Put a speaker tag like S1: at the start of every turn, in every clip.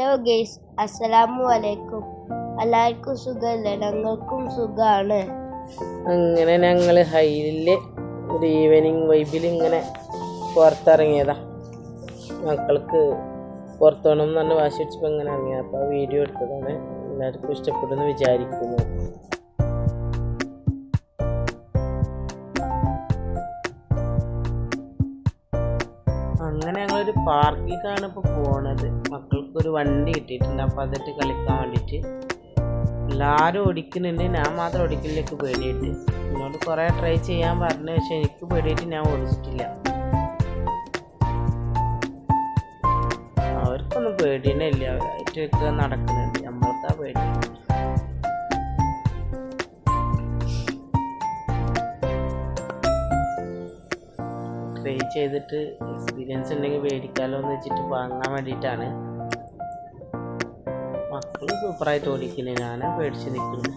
S1: Hello guys അസ്സലാമു അലൈക്കും എല്ലാവർക്കും സുഖമല്ലേ? ഞങ്ങൾക്കും സുഖമാണ്.
S2: അങ്ങനെ ഞങ്ങൾ ഹൈലിൽ ഒരു ഈവനിങ് വൈബിൽ ഇങ്ങനെ പുറത്തിറങ്ങിയതാ. മക്കൾക്ക് പുറത്തോണം എന്ന് പറഞ്ഞ് വാശി ഇങ്ങനെ ഇറങ്ങിയത്. അപ്പോൾ വീഡിയോ എടുത്തതാണ്. എല്ലാവർക്കും ഇഷ്ടപ്പെടുമെന്ന് വിചാരിക്കുന്നു. അങ്ങനെ ഞങ്ങളൊരു പാർക്കിലേക്കാണ് ഇപ്പോൾ പോണത്. മക്കൾക്ക് ഒരു വണ്ടി കിട്ടിയിട്ടുണ്ട്. അപ്പോൾ അതിട്ട് കളിക്കാൻ വേണ്ടിയിട്ട് എല്ലാവരും ഓടിക്കുന്നുണ്ട്. ഞാൻ മാത്രം ഓടിക്കലിലേക്ക് പേടിയിട്ട് എന്നോട് കുറേ ട്രൈ ചെയ്യാൻ പറഞ്ഞു. പക്ഷെ എനിക്ക് പേടിയിട്ട് ഞാൻ ഓടിച്ചിട്ടില്ല. അവർക്കൊന്നും പേടിയേ ഇല്ല അവരായിട്ട് നടക്കുന്നുണ്ട്. നമ്മൾക്കാ പേടി. ട്രൈ ചെയ്തിട്ട് എക്സ്പീരിയൻസ് ഉണ്ടെങ്കിൽ മേടിക്കാലോ എന്ന് വെച്ചിട്ട് വാങ്ങാൻ വേണ്ടിയിട്ടാണ്. മക്കൾ സൂപ്പറായിട്ട് ഓടിക്കുന്നത് ഞാനാ പേടിച്ച് നിൽക്കുന്നു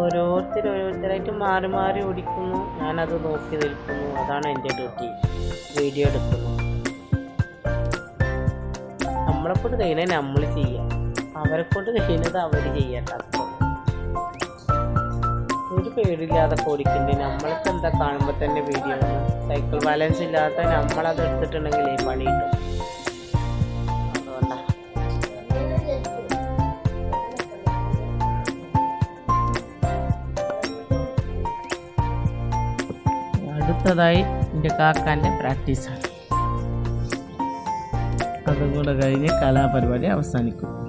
S2: ഓരോരുത്തർ ഓരോരുത്തരായിട്ട് മാറി മാറി ഓടിക്കുന്നു. ഞാനത് നോക്കി നിൽക്കുന്നു അതാണ് എന്റെ ഡ്യൂട്ടി. വീഡിയോ എടുക്കുന്നു. നമ്മളെ കൊണ്ട് കഴിഞ്ഞാൽ നമ്മൾ ചെയ്യാം. അവരെ കൊണ്ട് കഴിയുന്നത് അവർ ചെയ്യണ്ട ഒരു പേടില്ലാതെ ഓടിക്കണ്ടേ? നമ്മൾക്ക് എന്താ കാണുമ്പോൾ തന്നെ വീഡിയോ? സൈക്കിൾ ബാലൻസ് ഇല്ലാത്ത നമ്മളത് എടുത്തിട്ടുണ്ടെങ്കിൽ ഈ കിട്ടും. അടുത്തതായി എന്റെ കാക്കാന്റെ പ്രാക്ടീസാണ്. അതും കൂടെ കഴിഞ്ഞ് കലാപരിപാടി അവസാനിക്കും.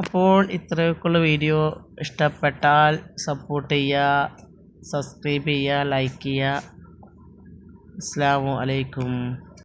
S2: അപ്പോൾ ഇത്രയൊക്കെയുള്ള വീഡിയോ ഇഷ്ടപ്പെട്ടാൽ സപ്പോർട്ട് ചെയ്യുക സബ്സ്ക്രൈബ് ചെയ്യുക ലൈക്ക് ചെയ്യുക. അസ്സാം വലൈക്കും